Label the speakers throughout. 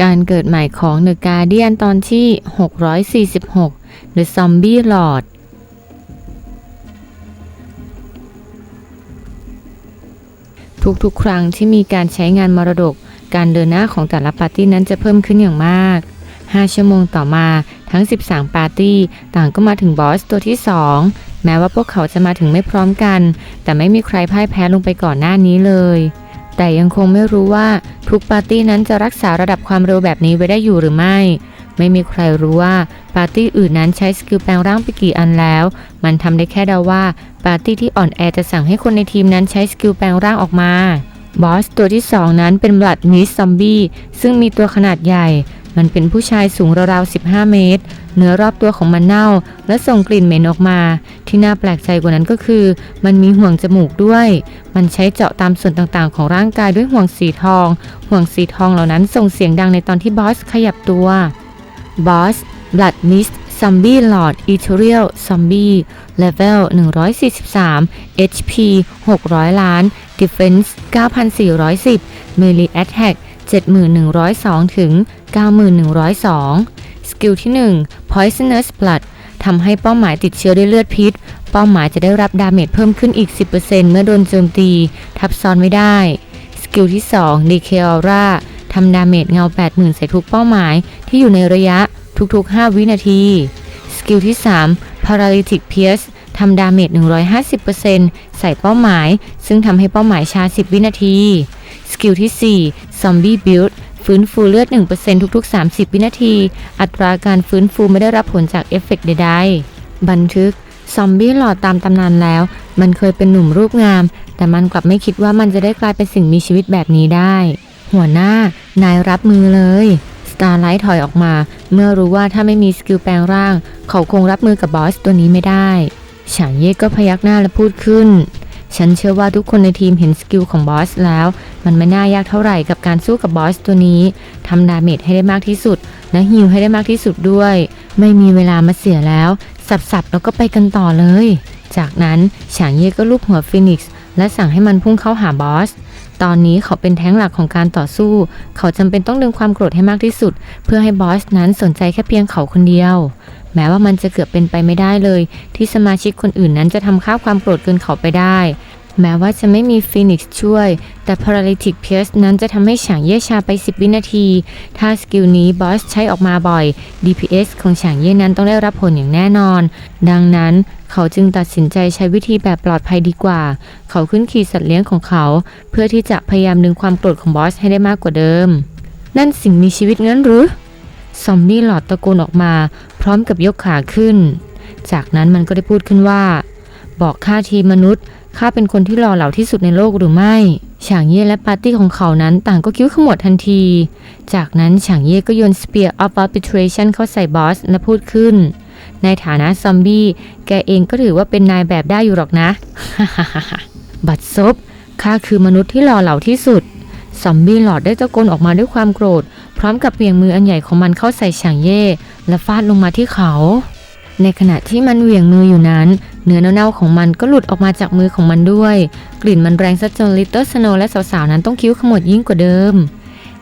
Speaker 1: การเกิดใหม่ของ The Guardian ตอนที่ 646 The Zombie Lord ทุกๆ ครั้งที่มีการใช้งานมรดก การเดินหน้าของแต่ละปาร์ตี้นั้นจะเพิ่มขึ้นอย่างมาก 5 ชั่วโมงต่อมาทั้ง 13 ปาร์ตี้ ต่างก็มาถึงบอสตัวที่ 2 แม้ว่าพวกเขาจะมาถึงไม่พร้อมกัน แต่ไม่มีใครพ่ายแพ้ลงไปก่อนหน้านี้เลย แต่ยังคงไม่รู้ว่าทุกปาร์ตี้นั้นจะรักษาระดับความเร็วแบบนี้ไว้ได้อยู่หรือไม่ ไม่มีใครรู้ว่าปาร์ตี้อื่นนั้นใช้สกิลแปลงร่างไปกี่อันแล้ว มันทำได้แค่เดาว่าปาร์ตี้ที่อ่อนแอจะสั่งให้คนในทีมนั้นใช้สกิลแปลงร่างออกมาบอสตัวที่ 2 นั้นเป็นบลัดมิสซอมบี้ซึ่งมีตัวขนาดใหญ่ มันเป็นผู้ชายสูงราวๆ 15 เมตร เนื้อรอบตัวของมันเน่า และส่งกลิ่นเหม็นออกมา ที่น่าแปลกใจกว่านั้นก็คือ มันมีห่วงจมูกด้วย มันใช้เจาะตามส่วนต่างๆ ของร่างกายด้วยห่วงสีทอง ห่วงสีทองเหล่านั้นส่งเสียงดังในตอนที่บอสขยับตัว บอส Blood Mist Zombie Lord Ethereal Zombie Level 143 HP 600 ล้าน Defense 9,410 Melee Attack 71,102ถึง 91,102 สกิลที่ 1 Poisonous Blood ทำให้เป้าหมายติดเชื้อด้วยเลือดพิษ เป้าหมายจะได้รับดาเมจเพิ่มขึ้นอีก 10%เมื่อโดนโจมตี ทับซ้อนไม่ได้ สกิลที่ 2 Decay Aura ทำดาเมจเงา 80,000 ใส่ทุกเป้าหมายที่อยู่ในระยะทุกๆ 5 วินาที สกิลที่ 3 Paralytic Pierce ทำดาเมจ 150%ใส่เป้าหมาย ซึ่งทำให้เป้าหมายชา10 วินาที สกิลที่ 4 Zombie Build ฟื้นฟูเลือด 1%ทุกๆ 30 วินาที อัตราการฟื้นฟูไม่ได้รับผลจากเอฟเฟกต์ใดๆ บันทึก ซอมบี้หลอดตามตำนานแล้ว มันเคยเป็นหนุ่มรูปงาม แต่มันกลับไม่คิดว่ามันจะได้กลายเป็นสิ่งมีชีวิตแบบนี้ได้ หัวหน้า นายรับมือเลยสตาร์ไลท์ถอยออกมา เมื่อรู้ว่าถ้าไม่มีสกิลแปลงร่าง เขาคงรับมือกับบอสตัวนี้ไม่ได้ฉางเย่ก็พยักหน้าและพูดขึ้น ฉันเชื่อว่าทุกคนในทีมเห็นสกิลของบอสแล้ว มันไม่น่ายากเท่าไหร่กับการสู้กับบอสตัวนี้ทำดาเมจให้ได้มากที่สุด และฮิลให้ได้มากที่สุดด้วย ไม่มีเวลามาเสียแล้ว สับๆแล้วก็ไปกันต่อเลย จากนั้นฉางเย่ก็ลูบหัวฟินิกซ์และสั่งให้มันพุ่งเข้าหาบอสตอนนี้เขาเป็นแท้งหลักของการต่อสู้ เขาจำเป็นต้องดึงความโกรธให้มากที่สุด เพื่อให้บอสนั้นสนใจแค่เพียงเขาคนเดียว แม้ว่ามันจะเกือบเป็นไปไม่ได้เลย ที่สมาชิกคนอื่นนั้นจะทำค่าความโกรธเกินเขาไปได้ แม้ว่าจะไม่มีฟีนิกซ์ช่วย แต่ Paralytic Pierce นั้นจะทำให้ฉางเย่ชาไป 10 วินาที ถ้าสกิลนี้บอสใช้ออกมาบ่อย DPS ของฉางเย่นั้นต้องได้รับผลอย่างแน่นอน ดังนั้นเขาจึงตัดสินใจใช้วิธีแบบปลอดภัยดีกว่า เขาขึ้นขี่สัตว์เลี้ยงของเขา เพื่อที่จะพยายามดึงความโกรธของบอสให้ได้มากกว่าเดิม นั่นสิ่งมีชีวิตงั้นหรือ ซอมบี้หลอดตะโกนออกมา พร้อมกับยกขาขึ้น จากนั้นมันก็ได้พูดขึ้นว่า บอกข้าทีมนุษย์ข้าเป็นคนที่หล่อเหลาที่สุดในโลกหรือไม่ฉางเย่และปาร์ตี้ของเขานั้นต่างก็คิ้วขมวดทันที จากนั้นฉางเย่ก็โยน Spear of Arbitration เข้าใส่บอสและพูดขึ้น ในฐานะซอมบี้ แกเองก็ถือว่าเป็นนายแบบได้อยู่หรอกนะ บัดซบข้าคือมนุษย์ที่หล่อเหลาที่สุด ซอมบี้หลอดได้ตะโกนออกมาด้วยความโกรธ พร้อมกับเบี่ยงมืออันใหญ่ของมันเข้าใส่ฉางเย่และฟาดลงมาที่เขา ในขณะที่มันเหวี่ยงมืออยู่นั้น เนื้อเน่าๆของมันก็หลุดออกมาจากมือของมันด้วย กลิ่นมันแรงซะจนลิตเติ้ลสโนว์และสาวๆนั้นต้องคิ้วขมวดยิ่งกว่าเดิม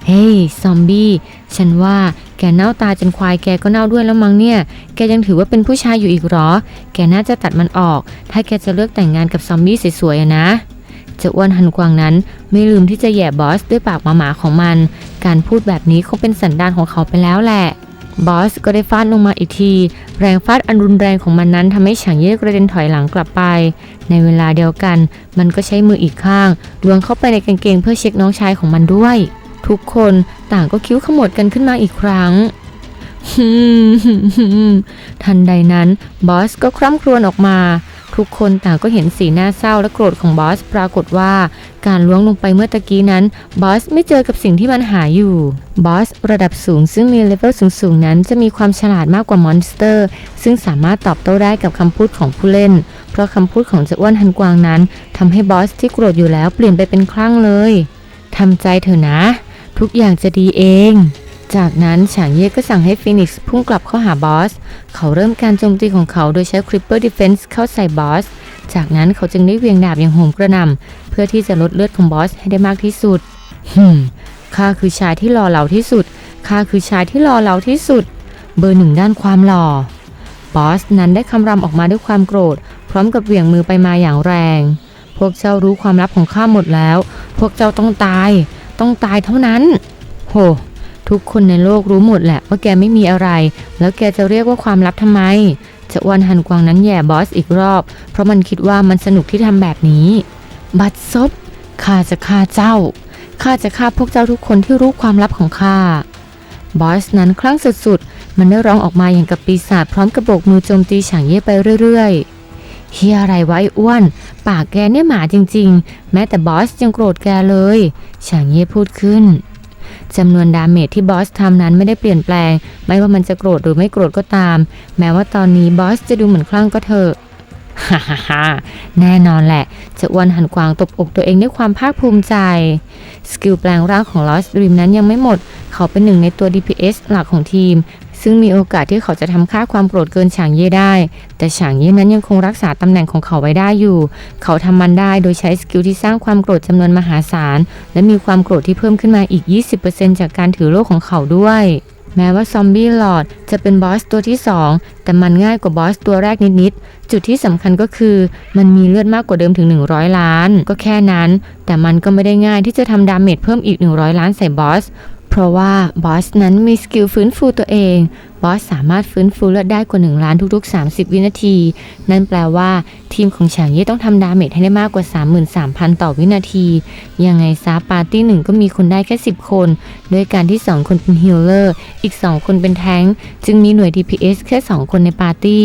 Speaker 1: เฮ้ยซอมบี้ฉันว่าแกเน่าตาจนควายแกก็เน่าด้วยแล้วมั้งเนี่ย แกยังถือว่าเป็นผู้ชายอยู่อีกหรอ แกน่าจะตัดมันออก ถ้าแกจะเลือกแต่งงานกับซอมบี้สวยๆนะ เจ้าอ้วนหันกวางนั้น ไม่ลืมที่จะแย่บอสด้วยปากหมาๆของมัน การพูดแบบนี้คงเป็นสันดานของเขาไปแล้วแหละบอสก็ได้ฟาดลงมาอีกที แรงฟาดอันรุนแรงของมันนั้นทำให้ฉางเย่กระเด็นถอยหลังกลับไป ในเวลาเดียวกัน มันก็ใช้มืออีกข้างล้วงเข้าไปในกางเกงเพื่อเช็คน้องชายของมันด้วย ทุกคนต่างก็คิ้วขมวดกันขึ้นมาอีกครั้งทันใดนั้นบอสก็คร่ำครวญออกมา ทุกคนต่างก็เห็นสีหน้าเศร้าและโกรธของบอสปรากฏว่า การล้วงลงไปเมื่อตะกี้นั้นบอสไม่เจอกับสิ่งที่มันหาอยู่บอสระดับสูงซึ่งมีเลเวลสูงๆนั้นจะมีความฉลาดมากกว่ามอนสเตอร์ ซึ่งสามารถตอบโต้ได้กับคำพูดของผู้เล่น เพราะคำพูดของเจ้าอ้วนฮันกวางนั้นทำให้บอสที่โกรธอยู่แล้วเปลี่ยนไปเป็นคลั่งเลยทำใจเถอะนะ ทุกอย่างจะดีเอง จากนั้นฉางเย่ก็สั่งให้ฟีนิกซ์พุ่งกลับเข้าหาบอส เขาเริ่มการโจมตีของเขาโดยใช้ Creeper Defense เข้าใส่บอส จากนั้นเขาจึงได้เวียงดาบอย่างโหมกระหน่ำเพื่อที่จะลดเลือดของบอสให้ได้มากที่สุดฮึมข้าคือชายที่หล่อเหลาที่สุดข้าคือชายที่หล่อเหลาที่สุด เบอร์หนึ่งด้านความหล่อบอสนั้นได้คำรามออกมาด้วยความโกรธ พร้อมกับเหวี่ยงมือไปมาอย่างแรง พวกเจ้ารู้ความลับของข้าหมดแล้ว พวกเจ้าต้องตาย ต้องตายเท่านั้น โห ทุกคนในโลกรู้หมดแหละว่าแกไม่มีอะไร แล้วแกจะเรียกว่าความลับทำไมจะอ้วนหันกวางนั้นแย่บอสอีกรอบ เพราะมันคิดว่ามันสนุกที่ทำแบบนี้ บัดซบข้าจะฆ่าเจ้าข้าจะฆ่าพวกเจ้าทุกคนที่รู้ความลับของข้าบอสนั้นคลั่งสุดๆ มันได้ร้องออกมาอย่างกับปีศาจพร้อมกระโบกมือโจมตีฉางเย่ไปเรื่อยๆเฮียอะไรไวะไอ้อ้วน ปากแกเนี่ยหมาจริงๆ แม้แต่บอสยังโกรธแกเลย ฉางเย่พูดขึ้น จำนวนดาเมจที่บอสทำนั้นไม่ได้เปลี่ยนแปลง ไม่ว่ามันจะโกรธหรือไม่โกรธก็ตาม แม้ว่าตอนนี้บอสจะดูเหมือนคลั่งก็เถอะฮ่าฮ่าแน่นอนแหละ จะอ้วนหันกวางตบอกตัวเองด้วยความภาคภูมิใจ สกิลแปลงร่างของลอสบิมนั้นยังไม่หมด เขาเป็นหนึ่งในตัว DPS หลักของทีม ซึ่งมีโอกาสที่เขาจะทำค่าความโกรธเกินฉางเย่ได้ แต่ฉางเย่นั้นยังคงรักษาตำแหน่งของเขาไว้ได้อยู่ เขาทำมันได้โดยใช้สกิลที่สร้างความโกรธจำนวนมหาศาล และมีความโกรธที่เพิ่มขึ้นมาอีก 20%จากการถือโล่ของเขาด้วยแม้ว่าซอมบี้หลอดจะเป็นบอสตัวที่ 2 แต่มันง่ายกว่าบอสตัวแรกนิดๆ จุดที่สำคัญก็คือ มันมีเลือดมากกว่าเดิมถึง 100 ล้าน ก็แค่นั้น แต่มันก็ไม่ได้ง่ายที่จะทำดาเมจเพิ่มอีก 100 ล้านใส่บอส เพราะว่าบอสนั้นมีสกิลฟื้นฟูตัวเอง บอสสามารถฟื้นฟูเลือดได้กว่า 1 ล้านทุกๆ 30 วินาที นั่นแปลว่าทีมของฉางเย่ต้องทำดาเมจให้ได้มากกว่า 33,000 ต่อวินาที ยังไงซาปาร์ตี้หนึ่งก็มีคนได้แค่ 10 คน ด้วยการที่ 2 คนเป็นฮิลเลอร์ อีก 2 คนเป็นแทงค์จึงมีหน่วย DPS แค่ 2 คนในปาร์ตี้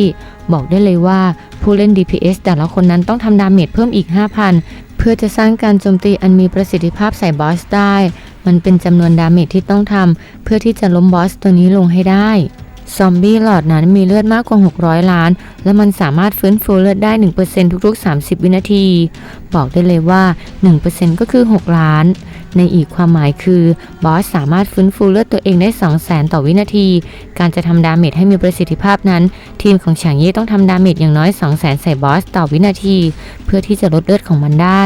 Speaker 1: บอกได้เลยว่าผู้เล่น DPS แต่ละคนนั้นต้องทำดาเมจเพิ่มอีก 5,000 เพื่อจะสร้างการโจมตีอันมีประสิทธิภาพใส่บอสได้ มันเป็นจำนวนดาเมจที่ต้องทำเพื่อที่จะล้มบอสตัวนี้ลงให้ได้ ซอมบี้หลอดนั้นมีเลือดมากกว่า 600 ล้าน และมันสามารถฟื้นฟูเลือดได้ 1%ทุกๆ 30 วินาที บอกได้เลยว่า 1%ก็คือ 6 ล้าน ในอีกความหมายคือบอสสามารถฟื้นฟูเลือดตัวเองได้ 200,000 ต่อวินาที การจะทำดาเมจให้มีประสิทธิภาพนั้น ทีมของฉางเย่ต้องทำดาเมจอย่างน้อย 200,000 ใส่บอสต่อวินาที เพื่อที่จะลดเลือดของมันได้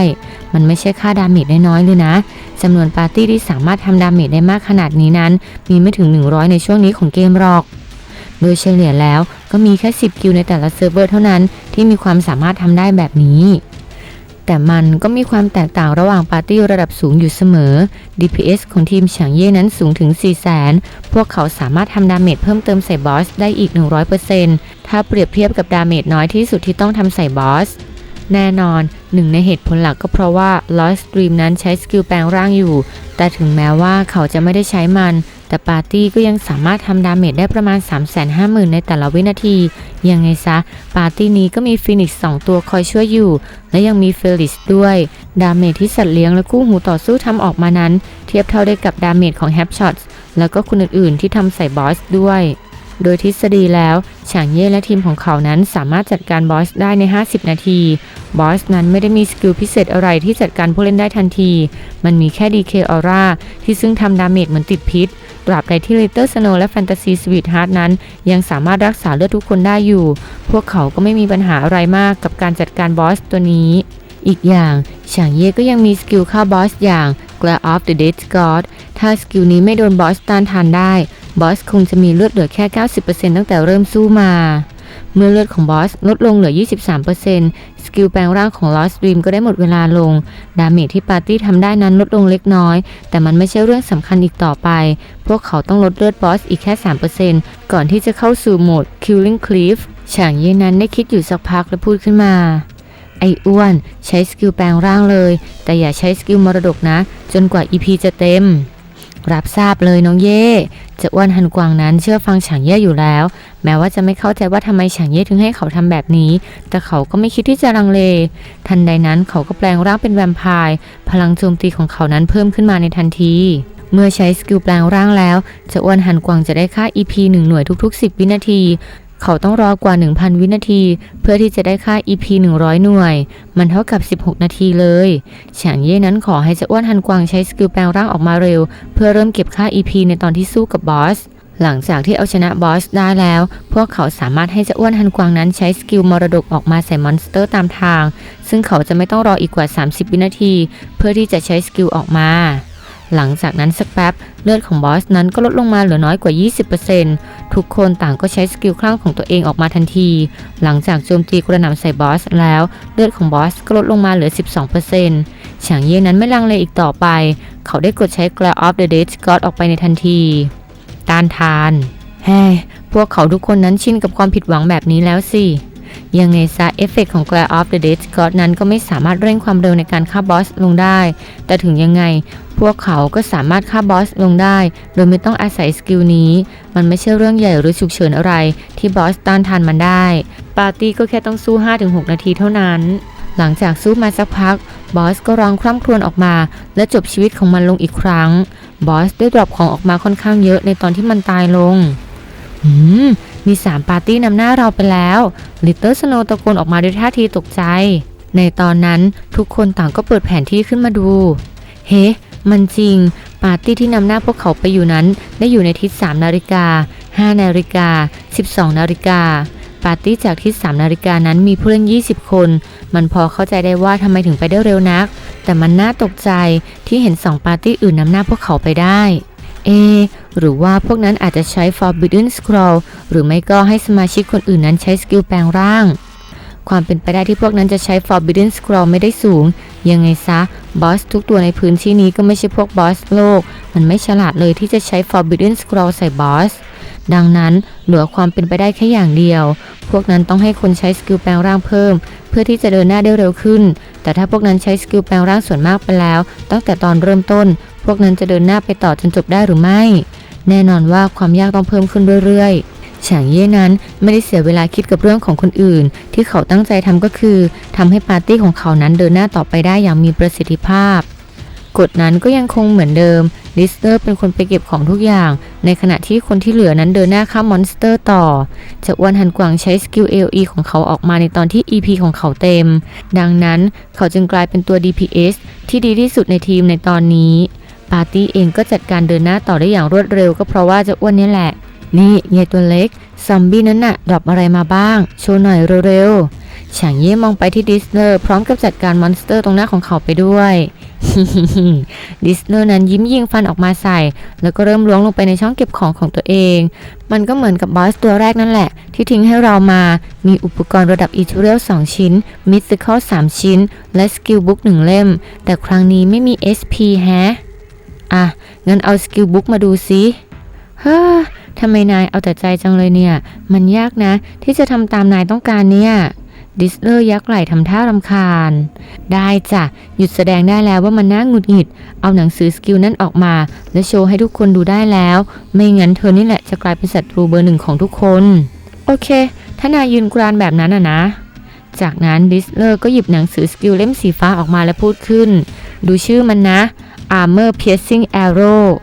Speaker 1: มันไม่ใช่ค่าดาเมจน้อยๆเลยนะจำนวนปาร์ตี้ที่สามารถทำดาเมจได้มากขนาดนี้นั้น มีไม่ถึง 100 ในช่วงนี้ของเกมหรอก โดยเฉลี่ยแล้วก็มีแค่ 10 คิวในแต่ละเซิร์ฟเวอร์เท่านั้นที่มีความสามารถทำได้แบบนี้แต่มันก็มีความแตกต่างระหว่างปาร์ตี้ระดับสูงอยู่เสมอ DPS ของทีมฉางเย่นั้นสูงถึง 400,000 พวกเขาสามารถทำดาเมจเพิ่มเติมใส่บอสได้อีก 100%ถ้าเปรียบเทียบกับดาเมจน้อยที่สุดที่ต้องทำใส่บอส แน่นอนหนึ่งในเหตุผลหลักก็เพราะว่า Lost Dream นั้นใช้สกิลแปลงร่างอยู่ แต่ถึงแม้ว่าเขาจะไม่ได้ใช้มัน แต่ปาร์ตี้ก็ยังสามารถทำดาเมจได้ประมาณ 350,000 ในแต่ละวินาที ยังไงซะ ปาร์ตี้นี้ก็มีฟินิกซ์2ตัวคอยช่วยอยู่ และยังมีเฟลิสด้วย ดาเมจที่สัตว์เลี้ยงและคู่หูต่อสู้ทำออกมานั้น เทียบเท่าได้กับดาเมจของแฮปช็อตแล้วก็คนอื่นๆที่ทำใส่บอสด้วย โดยทฤษฎีแล้วฉางเย่และทีมของเขานั้นสามารถจัดการบอสได้ใน 50 นาที บอสนั้นไม่ได้มีสกิลพิเศษอะไรที่จัดการผู้เล่นได้ทันที มันมีแค่ DK Aura ที่ซึ่งทำดาเมจเหมือนติดพิษ ตราบใดที่ Little Snow และ Fantasy Sweetheart นั้น ยังสามารถรักษาเลือดทุกคนได้อยู่ พวกเขาก็ไม่มีปัญหาอะไรมากกับการจัดการบอสตัวนี้ อีกอย่างฉางเย่ก็ยังมีสกิลฆ่าบอสอย่าง Glare of the Dead God ถ้าสกิลนี้ไม่โดนบอสต้านทานได้ บอสคงจะมีเลือดเหลือแค่ 90%ตั้งแต่เริ่มสู้มา เมื่อเลือดของบอสลดลงเหลือ 23%สกิลแปลงร่างของ Lost Dream ก็ได้หมดเวลาลง ดาเมจที่ปาร์ตี้ทำได้นั้นลดลงเล็กน้อย แต่มันไม่ใช่เรื่องสำคัญอีกต่อไป พวกเขาต้องลดเลือดบอสอีกแค่ 3%ก่อนที่จะเข้าสู่โหมด Killing Cliff ฉางเย่นั้นได้คิดอยู่สักพักและพูดขึ้นมาไอ้อ้วนใช้สกิลแปลงร่างเลย แต่อย่าใช้สกิลมรดกนะ จนกว่า EP จะเต็ม รับทราบเลยน้องเย่จะอ้วนหันกวางนั้นเชื่อฟังฉางเย่อยู่แล้ว แม้ว่าจะไม่เข้าใจว่าทำไมฉางเย่ถึงให้เขาทำแบบนี้ แต่เขาก็ไม่คิดที่จะลังเล ทันใดนั้นเขาก็แปลงร่างเป็นแวมไพร์พลังโจมตีของเขานั้นเพิ่มขึ้นมาในทันทีเมื่อใช้สกิลแปลงร่างแล้ว จะอ้วนหันกวางจะได้ค่า EP 1 หน่วยทุก ๆ 10 วินาที เขาต้องรอกว่า 1,000 วินาที เพื่อที่จะได้ค่า EP 100 หน่วย มันเท่ากับ 16 นาทีเลยฉางเย่นั้นขอให้เจะอ้วนฮันกวางใช้สกิลแปลงร่างออกมาเร็ว เพื่อเริ่มเก็บค่า EP ในตอนที่สู้กับบอสหลังจากที่เอาชนะบอสได้แล้ว พวกเขาสามารถให้เจะอ้วนฮันกวางนั้นใช้สกิลมรดกออกมาใส่มอนสเตอร์ตามทาง ซึ่งเขาจะไม่ต้องรออีกกว่า 30 วินาที เพื่อที่จะใช้สกิลออกมา หลังจากนั้นสักแป๊บเลือดของบอสนั้นก็ลดลงมาเหลือน้อยกว่า 20%ทุกคนต่างก็ใช้สกิลคลั่งของตัวเองออกมาทันที หลังจากโจมตีกระหน่ำใส่บอสแล้วเลือดของบอสก็ลดลงมาเหลือ 12%ฉางเย่นั้นไม่ลังเลอีกต่อไป เขาได้กดใช้ Glare of the Dead God ออกไปในทันที ต้านทาน แฮ่พวกเขาทุกคนนั้นชินกับความผิดหวังแบบนี้แล้วสิ ยังไงซะเอฟเฟกของ Glare of the Dead God นั้นก็ไม่สามารถเร่งความเร็วในการฆ่าบอสลงได้ แต่ถึงยังไง พวกเขาก็สามารถฆ่าบอสลงได้ โดยไม่ต้องอาศัยสกิลนี้ มันไม่ใช่เรื่องใหญ่หรือฉุกเฉินอะไร ที่บอสต้านทานมันได้ ปาร์ตี้ก็แค่ต้องสู้ 5-6 นาทีเท่านั้นหลังจากสู้มาสักพัก บอสก็ร้องคร่ำครวญออกมา และจบชีวิตของมันลงอีกครั้ง บอสได้ดรอปของออกมาค่อนข้างเยอะในตอนที่มันตายลงหืม มีสามปาร์ตี้นำหน้าเราไปแล้วลิตเติ้ลสโนตะโกนออกมาด้วยท่าทีตกใจ ในตอนนั้นทุกคนต่างก็เปิดแผนที่ขึ้นมาดู เฮ้ มันจริง ปาร์ตี้ที่นำหน้าพวกเขาไปอยู่นั้น ได้อยู่ในทิศ3นาฬิกา5นาฬิกา12นาฬิกาปาร์ตี้จากทิศ3นาฬิกานั้นมีผู้เล่น 20 คน มันพอเข้าใจได้ว่าทำไมถึงไปได้เร็วนัก แต่มันน่าตกใจที่เห็น2ปาร์ตี้อื่นนำหน้าพวกเขาไปได้ เอหรือว่าพวกนั้นอาจจะใช้ Forbidden Scroll หรือไม่ก็ให้สมาชิกคนอื่นนั้นใช้สกิลแปลงร่าง ความเป็นไปได้ที่พวกนั้นจะใช้ Forbidden Scroll ไม่ได้สูง ยังไงซะ บอสทุกตัวในพื้นที่นี้ก็ไม่ใช่พวกบอสโลก มันไม่ฉลาดเลยที่จะใช้ Forbidden Scroll ใส่บอส ดังนั้นเหลือความเป็นไปได้แค่อย่างเดียว พวกนั้นต้องให้คนใช้สกิลแปลงร่างเพิ่ม เพื่อที่จะเดินหน้าได้เร็วขึ้น แต่ถ้าพวกนั้นใช้สกิลแปลงร่างส่วนมากไปแล้ว ตั้งแต่ตอนเริ่มต้น วกนั้นจะเดินหน้าไปต่อจนจบได้หรือไม่ แน่นอนว่าความยากต้องเพิ่มขึ้นเรื่อยๆฉางเย่นั้นไม่ได้เสียเวลาคิดกับเรื่องของคนอื่น ที่เขาตั้งใจทำก็คือทำให้ปาร์ตี้ของเขานั้นเดินหน้าต่อไปได้อย่างมีประสิทธิภาพกฎนั้นก็ยังคงเหมือนเดิม ลิสเตอร์เป็นคนไปเก็บของทุกอย่าง ในขณะที่คนที่เหลือนั้นเดินหน้าฆ่ามอนสเตอร์ต่อ จากวันหันกวางใช้สกิล AOE ของเขาออกมาในตอนที่ EP ของเขาเต็ม ดังนั้นเขาจึงกลายเป็นตัว DPS ที่ดีที่สุดในทีมในตอนนี้ ปาร์ตี้เองก็จัดการเดินหน้าต่อได้อย่างรวดเร็วก็เพราะว่าจะอ้วนนี่แหละ นี่ยายตัวเล็ก ซอมบี้นั้นน่ะดรอปอะไรมาบ้าง โชว์หน่อยเร็วๆฉางเย่มองไปที่ดิสเนอร์พร้อมกับจัดการมอนสเตอร์ตรงหน้าของเขาไปด้วยดิสเนอร์นั้นยิ้มยิงฟันออกมาใส่ แล้วก็เริ่มล้วงลงไปในช่องเก็บของของตัวเอง มันก็เหมือนกับบอสตัวแรกนั่นแหละ ที่ทิ้งให้เรามา มีอุปกรณ์ระดับอีทูเรียล2ชิ้น มิสซิคอล3ชิ้น และสกิลบุ๊ก1เล่ม แต่ครั้งนี้ไม่มี SP แฮะ อะงั้นเอาสกิลบุ๊กมาดูซิเฮ้อทำไมนายเอาแต่ใจจังเลยเนี่ย มันยากนะ ที่จะทำตามนายต้องการเนี่ย ดิสเลอร์ยักไหล่ทำท่ารำคาญ ได้จ้ะ หยุดแสดงได้แล้วว่ามันน่าหงุดหงิด เอาหนังสือสกิลนั้นออกมา และโชว์ให้ทุกคนดูได้แล้ว ไม่งั้นเธอนี่แหละจะกลายเป็นศัตรูเบอร์หนึ่งของทุกคน โอเค ถ้านายยืนกรานแบบนั้นอะนะ จากนั้นดิสเลอร์ก็หยิบหนังสือสกิลเล่มสีฟ้าออกมาและพูดขึ้น ดูชื่อมันนะ Armor Piercing Arrow